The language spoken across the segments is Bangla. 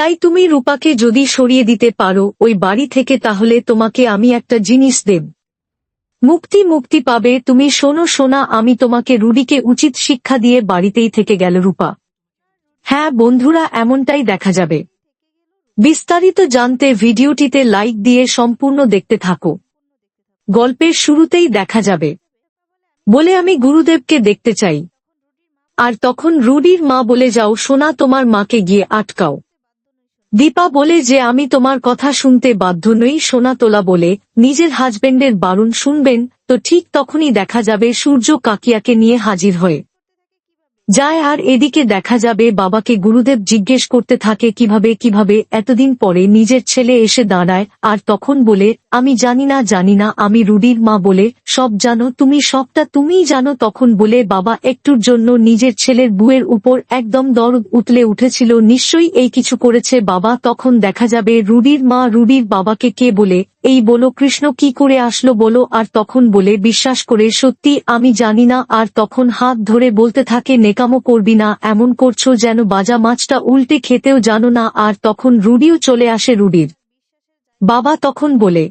তাই তুমি রূপাকে যদি সরিয়ে দিতে পারো, ওই বাড়ি থেকে তাহলে তোমাকে আমি একটা জিনিস দেব। মুক্তি মুক্তি পাবে, তুমি শোনো শোনা, আমি তোমাকে রুডিকে উচিত শিক্ষা দিয়ে বাড়িতেই থেকে গেল রূপা। হ্যাঁ বন্ধুরা, এমনটাই দেখা যাবে। বিস্তারিত জানতে ভিডিওটিতে লাইক দিয়ে সম্পূর্ণ দেখতে থাকো। গল্পের শুরুতেই দেখা যাবে। বলে আমি গুরুদেবকে দেখতে চাই। আর তখন রুডির মা বলে, যাও সোনা, তোমার মাকে গিয়ে আটকাও। দীপা বলে যে আমি তোমার কথা শুনতে বাধ্য নই, সোনা তোলা বলে, নিজের হাজবেন্ডের বারণ শুনবেন, তো ঠিক তখনই দেখা যাবে সূর্য কাকিয়াকে নিয়ে হাজির হয়ে। যায় আর এদিকে দেখা যাবে বাবাকে গুরুদেব জিজ্ঞেস করতে থাকে কীভাবে কীভাবে, এতদিন পরে নিজের ছেলে এসে দাঁড়ায়, আর তখন বলে আমি জানি না জানি না, আমি রুডির মা বলে, সব জানো, তুমি সবটা তুমিই জানো তখন বলে বাবা একটুর জন্য নিজের ছেলের বুয়ের উপর একদম দরদ উতলে উঠেছিল, নিশ্চয়ই এই কিছু করেছে বাবা, তখন দেখা যাবে রুডির মা রুডির বাবাকে কে বলে, এই বলো কৃষ্ণ কি করে আসলো বলো, আর তখন বলে বিশ্বাস করে সত্যি আমি জানি না, আর তখন হাত ধরে বলতে থাকে নেকামো করবি না, এমন করছ যেন বাজা মাছটা উল্টে খেতেও জানো না, আর তখন রুডিও চলে আসে রুডির। বাবা তখন বলে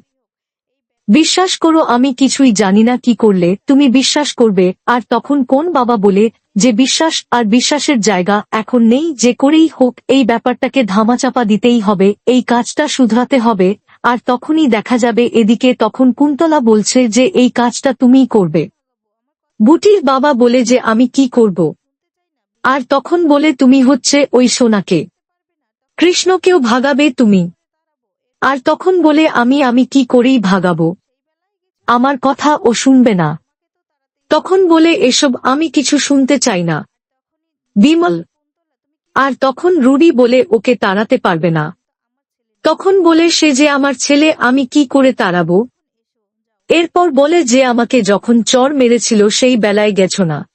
বিশ্বাস করো, আমি কিছুই জানি না কি করলে, তুমি বিশ্বাস করবে, আর তখন কোন বাবা বলে, যে বিশ্বাস আর বিশ্বাসের জায়গা এখন নেই, যে করেই হোক, এই ব্যাপারটাকে ধামাচাপা দিতেই হবে, এই কাজটা শুধরাতে হবে, আর তখনই দেখা যাবে এদিকে তখন কুন্তলা বলছে যে এই কাজটা তুমিই করবে। বুটির বাবা বলে যে আমি কি করব? আর তখন বলে, তুমি হচ্ছে ওই সোনাকে। কৃষ্ণকেও ভাগাবে তুমি। আর তখন বলে, আমি আমি কি করেই ভাগাবো? আমার কথা ও শুনবে না। তখন বলে, এসব আমি কিছু শুনতে চাই না। বিমল। আর তখন রুডি বলে, ওকে তাড়াতে পারবে না। তখন বলে, সে যে আমার ছেলে, আমি কি করে তাড়াবো? এরপর বলে, যে আমাকে যখন চর মেরেছিল, সেই বেলায় গেছো না।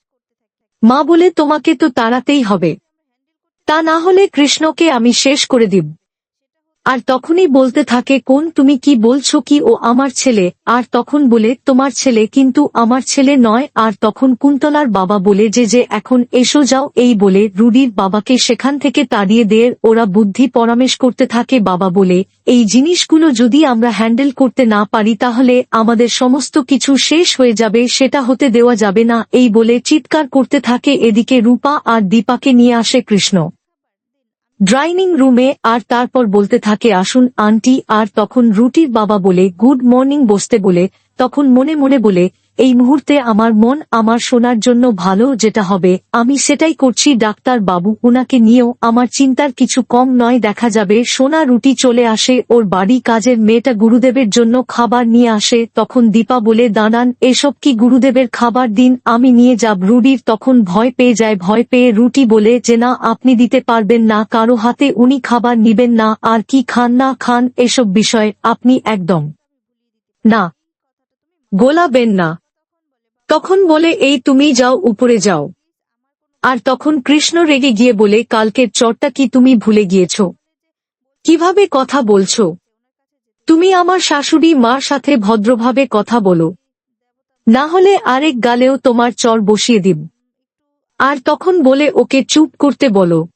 মা বলে, তোমাকে তো তাড়াতেই হবে। তা না হলে কৃষ্ণকে আমি শেষ করে দিব। আর তখনই বলতে থাকে, কোন তুমি কি বলছো কি ও আমার ছেলে? আর তখন বলে, তোমার ছেলে কিন্তু আমার ছেলে নয়। আর তখন কুন্তলার বাবা বলে, যে যে, এখন এসো যাও। এই বলে রুডির বাবাকে সেখান থেকে তাড়িয়ে দেয় ওরা বুদ্ধি পরামেশ করতে থাকে। বাবা বলে, এই জিনিসগুলো যদি আমরা হ্যান্ডেল করতে না পারি তাহলে আমাদের সমস্ত কিছু শেষ হয়ে যাবে, সেটা হতে দেওয়া যাবে না। এই বলে চিৎকার করতে থাকে এদিকে রূপা আর দীপাকে নিয়ে আসে কৃষ্ণ। ড্রাইনিং রুমে আর তারপর বলতে থাকে, আসুন, আন্টি। আর তখন রুটির বাবা বলে, গুড মর্নিং, বসতে বলে, তখন মনে মনে বলে এই মুহূর্তে আমার মন আমার শোনার জন্য ভালো যেটা হবে, আমি সেটাই করছি ডাক্তার বাবু, উনাকে নিয়েও আমার চিন্তার কিছু কম নয়, দেখা যাবে সোনা রুটি চলে আসে, ওর বাড়ি কাজের মেয়েটা গুরুদেবের জন্য খাবার নিয়ে আসে, তখন দীপা বলে, দাঁড়ান, এসব কি গুরুদেবের খাবার দিন, আমি নিয়ে যাব। রুডির তখন ভয় পেয়ে যায়, ভয় পেয়ে রুটি বলে, যে না, আপনি দিতে পারবেন না, কারও হাতে উনি খাবার নিবেন না, আর কি খান না খান, এসব বিষয়, আপনি একদম না, গোলাবেন না। তখন বলে, এই তুমি যাও, উপরে যাও। আর তখন কৃষ্ণ রেগে গিয়ে বলে, কালকের চরটা কি তুমি ভুলে গিয়েছ? কীভাবে কথা বলছো? তুমি আমার শাশুড়ি মার সাথে ভদ্রভাবে কথা বলো। না হলে আরেক গালেও তোমার চর বসিয়ে দিব আর তখন বলে, ওকে চুপ করতে বলো।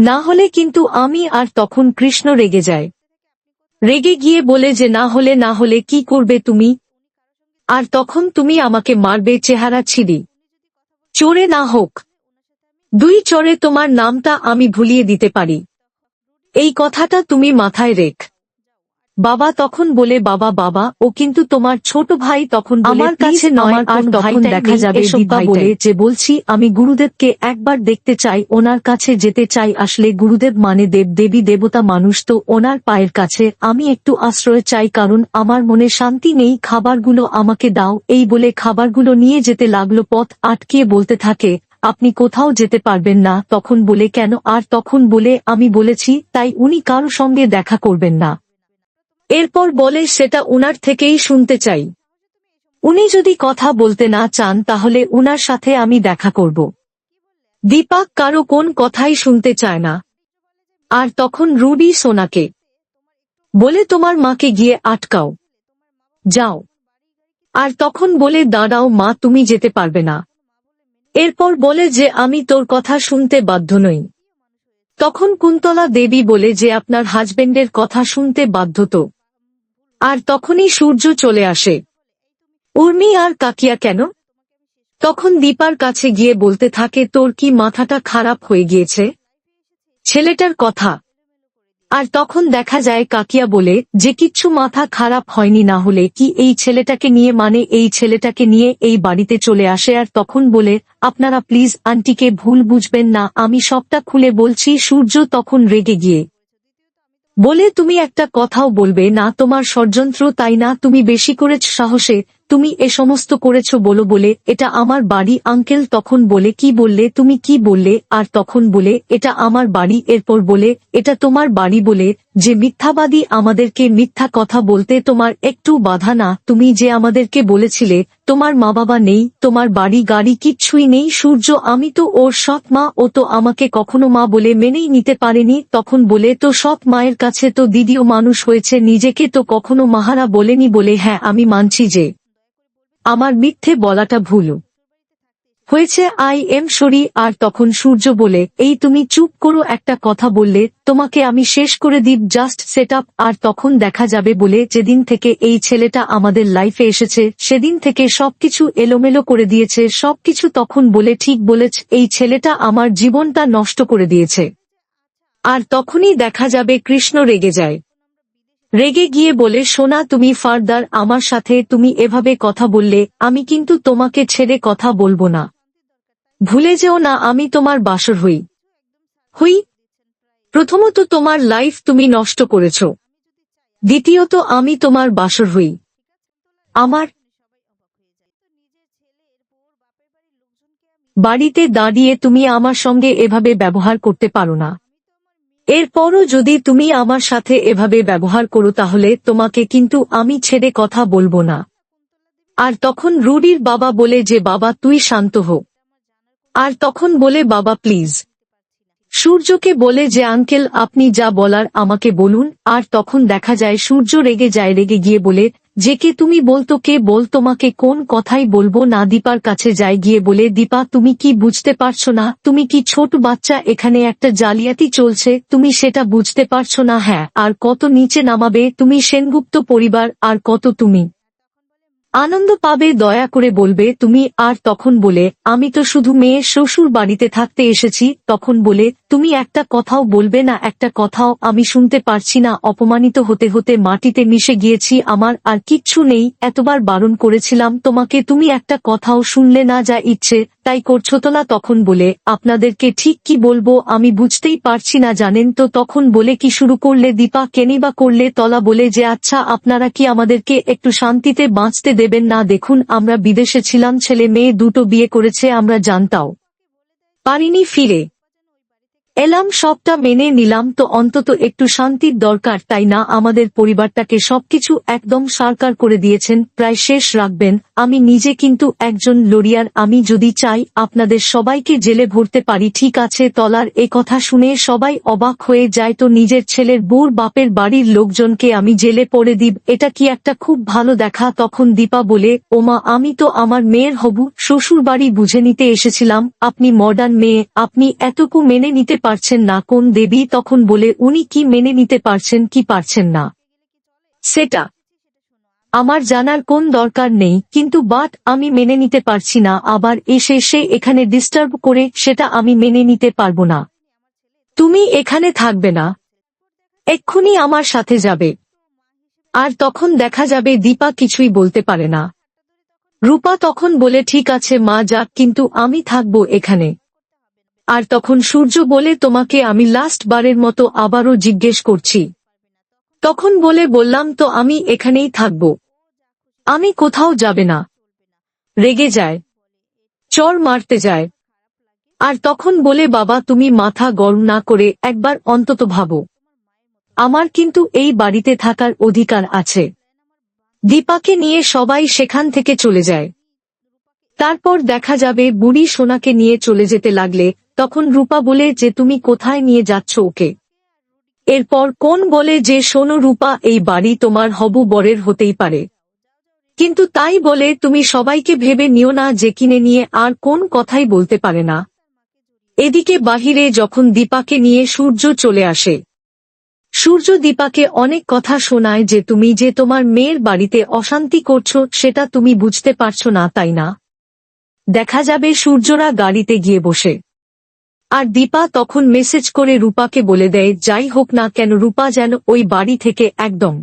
না হলে কিন্তু আমি আর তখন কৃষ্ণ রেগে যায় রেগে গিয়ে বলে যে, না হলে না হলে কি করবে তুমি? আর তখন তুমি আমাকে মারবে চেহারা ছিঁড়ি চোরে না হোক। দুই চোরে তোমার নামটা আমি ভুলিয়ে দিতে পারি। এই কথাটা তুমি মাথায় রেখ। বাবা তখন বলে বাবা বাবা ও কিন্তু তোমার ছোট ভাই। তখন আমার কাছে নয় আর তখন দেখা যাবে দীপা বলে যে বলছি আমি গুরুদেবকে একবার দেখতে চাই ওনার কাছে যেতে চাই। আসলে গুরুদেব মানে দেব দেবী দেবতা মানুষ তো ওনার পায়ের কাছে। আমি একটু আশ্রয় চাই কারণ আমার মনে শান্তি নেই খাবারগুলো আমাকে দাও। এই বলে খাবারগুলো নিয়ে যেতে লাগল পথ আটকিয়ে বলতে থাকে আপনি কোথাও যেতে পারবেন না। তখন বলে কেন? আর তখন বলে আমি বলেছি তাই উনি কারও সঙ্গে দেখা করবেন না। এরপর বলে সেটা উনার থেকেই শুনতে চাই। উনি যদি কথা বলতে না চান তাহলে উনার সাথে আমি দেখা করব। দীপাক কারও কোন কথাই শুনতে চায় না। আর তখন রুডি সোনাকে বলে তোমার মাকে গিয়ে আটকাও। যাও। আর তখন বলে দাঁড়াও মা, তুমি যেতে পারবে না। এরপর বলে যে আমি তোর কথা শুনতে বাধ্য নই। তখন কুন্তলা দেবী বলে যে আপনার হাজবেন্ডের কথা শুনতে বাধ্য তো। আর তখনই সূর্য চলে আসে। উর্মি আর কাকিয়া কেন? তখন দীপার কাছে গিয়ে বলতে থাকে, তোর কি মাথাটা খারাপ হয়ে গিয়েছে? ছেলেটার কথা। আর তখন দেখা যায়, কাকিয়া বলে, যে কিচ্ছু মাথা খারাপ হয়নি না হলে কি এই ছেলেটাকে নিয়ে মানে এই ছেলেটাকে নিয়ে এই বাড়িতে চলে আসে? আর তখন বলে, আপনারা প্লিজ আন্টিকে ভুল বুঝবেন না, আমি সবটা খুলে বলছি। সূর্য তখন রেগে গিয়ে বলে তুমি একটা কথাও বলবে না তোমার ষড়যন্ত্র তাই না তুমি বেশি করে সাহসে তুমি এ সমস্ত করেছ বলো বলে, এটা আমার বাড়ি, আঙ্কেল তখন বলে, কি বললে, তুমি কি বললে, আর তখন বলে, এটা আমার বাড়ি, এরপর বলে, এটা তোমার বাড়ি বলে, যে মিথ্যাবাদী আমাদেরকে মিথ্যা কথা বলতে তোমার একটু বাধা না, তুমি যে আমাদেরকে বলেছিলে, তোমার মা বাবা নেই, তোমার বাড়ি গাড়ি কিচ্ছুই নেই, সূর্য, আমি তো ওর সৎ মা, ও তো আমাকে কখনো মা বলে মেনেই নিতে পারেনি, তখন বলে, তো সৎ মায়ের কাছে তো দিদিও মানুষ হয়েছে, নিজেকে তো কখনো মাহারা বলেনি বলে হ্যাঁ আমি মানছি যে আমার মিথ্যে বলাটা ভুল। হয়েছে, আই এম সরি, আর তখন সূর্য বলে, এই তুমি চুপ করো, একটা কথা বললে, তোমাকে আমি শেষ করে দিব জাস্ট সেট আর তখন দেখা যাবে বলে, যেদিন থেকে এই ছেলেটা আমাদের লাইফে এসেছে, সেদিন থেকে সবকিছু এলোমেলো করে দিয়েছে, সবকিছু তখন বলে, ঠিক বলেছ, এই ছেলেটা আমার জীবনটা নষ্ট করে দিয়েছে। আর তখনই দেখা যাবে কৃষ্ণ রেগে যায়। রেগে গিয়ে বলে, সোনা, তুমি ফার্দার, আমার সাথে তুমি এভাবে কথা বললে, আমি কিন্তু তোমাকে ছেড়ে কথা বলব না। ভুলে যেও না, আমি তোমার বাসর হই। হই। প্রথমত তোমার লাইফ তুমি নষ্ট করেছ। দ্বিতীয়ত, আমি তোমার বাসর হই। আমার বাড়িতে দাঁড়িয়ে তুমি আমার সঙ্গে এভাবে ব্যবহার করতে পারো না। এরপরও যদি তুমি আমার সাথে এভাবে ব্যবহার করো তাহলে তোমাকে কিন্তু আমি ছেড়ে কথা বলব না। আর তখন রুডির বাবা বলে যে, বাবা, তুই শান্ত হো। আর তখন বলে, বাবা, প্লিজ। সূর্যকে বলে যে, আঙ্কেল, আপনি যা বলার আমাকে বলুন। আর তখন দেখা যায়, সূর্য রেগে যায়, রেগে গিয়ে বলে যে কে তুমি বলতো কে বল তোমাকে কোন কথাই বলব না দীপার কাছে যায় গিয়ে বলে, দীপা, তুমি কি বুঝতে পারছ না? তুমি কি ছোট বাচ্চা? এখানে একটা জালিয়াতি চলছে, তুমি সেটা বুঝতে পারছ না? হ্যাঁ আর কত নিচে নামাবে? তুমি সেনগুপ্ত পরিবার, আর কত তুমি? আনন্দ পাবে, দয়া করে বলবে, তুমি আর তখন বলে, আমি তো শুধু মেয়ে, শ্বশুর বাড়িতে থাকতে এসেছি, তখন বলে, তুমি একটা কথাও বলবে না, একটা কথাও আমি শুনতে পারছি না, অপমানিত হতে হতে মাটিতে মিশে গিয়েছি, আমার আর কিচ্ছু নেই, এতবার বারণ করেছিলাম তোমাকে, তুমি একটা কথাও শুনলে না যা ইচ্ছে, তাই করছ তো না? তখন বলে, আপনাদেরকে ঠিক কি বলব, আমি বুঝতেই পারছি না, জানেন তো, তখন বলে কি শুরু করলে, দীপা কেনি বা করলে, তলা বলে যে আচ্ছা আপনারা কি আমাদেরকে একটু শান্তিতে বাঁচতে দেবেন না, দেখুন, আমরা বিদেশে ছিলাম, ছেলে মেয়ে দুটো বিয়ে করেছে, আমরা জানতাও। পারিনি ফিরে। এলাম সবটা মেনে নিলাম তো অন্তত একটু শান্তির দরকার, তাই না? আমাদের পরিবারটাকে সবকিছু একদম সরকার করে দিয়েছেন, প্রায় শেষ রাখবেন। আমি নিজে কিন্তু একজন লড়িয়ার আমি যদি চাই আপনাদের সবাইকে জেলে ভরতে পারি, ঠিক আছে, তলার এ কথা শুনে সবাই অবাক হয়ে যায়, তো নিজের ছেলের বোর বাপের বাড়ির লোকজনকে আমি জেলে পড়ে দিব, এটা কি একটা খুব ভালো দেখা? তখন দীপা বলে, ওমা, আমি তো আমার মেয়ের হবু শ্বশুর বাড়ি বুঝে নিতে এসেছিলাম, আপনি মডার্ন মেয়ে, আপনি এতটুকু মেনে নিতে পারছেন না, কোন দেবী তখন বলে, উনি কি মেনে নিতে পারছেন, কি পারছেন না? সেটা আমার জানার কোন দরকার নেই, কিন্তু বাট আমি মেনে নিতে পারছি না, আবার এসে সে এখানে ডিস্টার্ব করে, সেটা আমি মেনে নিতে পারব না। তুমি এখানে থাকবে না। এক্ষুনি আমার সাথে যাবে। আর তখন দেখা যাবে দীপা কিছুই বলতে পারে না। রূপা তখন বলে, ঠিক আছে মা, যাক, কিন্তু আমি থাকব এখানে। আর তখন সূর্য বলে, তোমাকে আমি লাস্ট বারের মতো আবারও জিজ্ঞেস করছি। তখন বলে, বললাম তো আমি এখানেই থাকব। আমি কোথাও যাবে না। রেগে যায়। চর মারতে যায়। আর তখন বলে, বাবা, তুমি মাথা গরম না করে একবার অন্তত ভাবো। আমার কিন্তু এই বাড়িতে থাকার অধিকার আছে। দীপাকে নিয়ে সবাই সেখান থেকে চলে যায়। তারপর দেখা যাবে, বুড়ি সোনাকে নিয়ে চলে যেতে লাগলে তখন রূপা বলে, যে তুমি কোথায় নিয়ে যাচ্ছ ওকে? এরপর কোন বলে যে, শোনো রূপা, এই বাড়ি তোমার হবু বরের হতেই পারে। কিন্তু তাই বলে, তুমি সবাইকে ভেবে নিও না যে কিনে নিয়ে আর কোন কথাই বলতে পারে না। এদিকে বাহিরে যখন দীপাকে নিয়ে সূর্য চলে আসে, সূর্য দীপাকে অনেক কথা শোনায় যে, তুমি যে তোমার মেয়ের বাড়িতে অশান্তি করছ, সেটা তুমি বুঝতে পারছ না, তাই না? দেখা যাবে সূর্যরা গাড়িতে গিয়ে বসে। আর দীপা তখন মেসেজ করে রূপাকে বলে দেয়, যাই হোক না কেন, রূপা যেন ওই বাড়ি থেকে একদম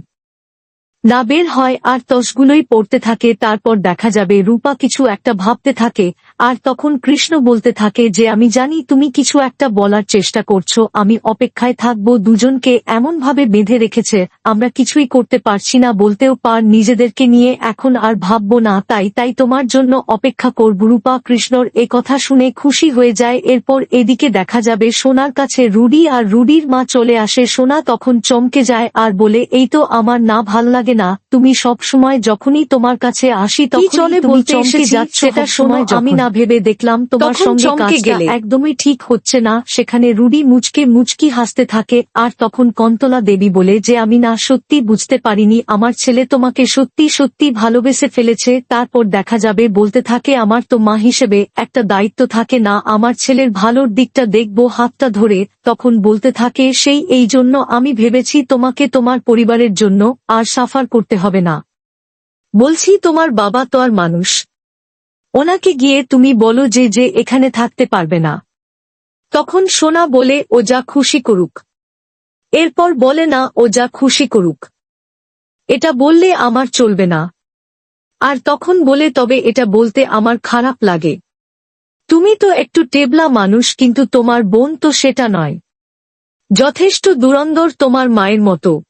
না বের হয় আর তসগুলোই পড়তে থাকে, তারপর দেখা যাবে রূপা কিছু একটা ভাবতে থাকে, আর তখন কৃষ্ণ বলতে থাকে যে, আমি জানি তুমি কিছু একটা বলার চেষ্টা করছ, আমি অপেক্ষায় থাকব, দুজনকে এমনভাবে বেঁধে রেখেছে, আমরা কিছুই করতে পারছি না, বলতেও পার নিজেদেরকে নিয়ে, এখন আর ভাববো না, তাই তাই তোমার জন্য অপেক্ষা করব। রূপা কৃষ্ণর এ কথা শুনে খুশি হয়ে যায়, এরপর এদিকে দেখা যাবে সোনার কাছে রুডি, আর রুডির মা চলে আসে, সোনা তখন চমকে যায়, আর বলে, এই তো আমার না ভালো লাগে না তুমি সব সময় যখনই তোমার কাছে আসি তখন চলে বলতে এসেছি, যাচ্ছ সেটা সময় আমি না ভেবে দেখলাম তোমার সঙ্গে কাজটা গেলে। একদমই ঠিক হচ্ছে না সেখানে রুডি মুচকে মুচকি হাসতে থাকে আর তখন কন্তলা দেবী বলে যে আমি না সত্যি বুঝতে পারিনি আমার ছেলে তোমাকে সত্যি সত্যি ভালোবেসে ফেলেছে তারপর দেখা যাবে বলতে থাকে আমার তো মা হিসেবে একটা দায়িত্ব থাকে না আমার ছেলের ভালোর দিকটা দেখব হাতটা ধরে তখন বলতে থাকে সেই এই জন্য আমি ভেবেছি তোমাকে তোমার পরিবারের জন্য আর সাফার করতে হবে না। বলছি, তোমার বাবা তো আর মানুষ। ওনাকে গিয়ে তুমি বলো যে যে এখানে থাকতে পারবে না। তখন সোনা বলে, ও যা খুশি করুক। এরপর বলে, না, ও যা খুশি করুক। এটা বললে আমার চলবে না। আর তখন বলে, তবে এটা বলতে আমার খারাপ লাগে। তুমি তো একটু টেবলা মানুষ, কিন্তু তোমার বোন তো সেটা নয়। যথেষ্ট দুরন্দর তোমার মায়ের মতো।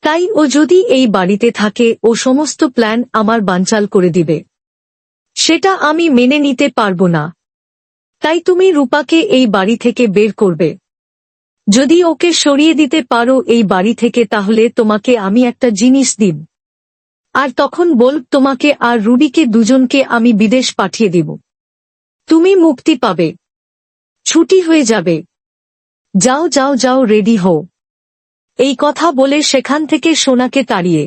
তাই ও যদি এই বাড়িতে থাকে, ও সমস্ত প্ল্যান আমার বানচাল করে দিবে। সেটা আমি মেনে নিতে পারব না। তাই তুমি রূপাকে এই বাড়ি থেকে বের করবে। যদি ওকে সরিয়ে দিতে পারো এই বাড়ি থেকে, তাহলে তোমাকে আমি একটা জিনিস দিব আর তখন বল, তোমাকে আর রুবিকে দুজনকে আমি বিদেশ পাঠিয়ে দিব। তুমি মুক্তি পাবে। ছুটি হয়ে যাবে। যাও যাও যাও, রেডি হও। এই কথা বলে সেখান থেকে সোনাকে তাড়িয়ে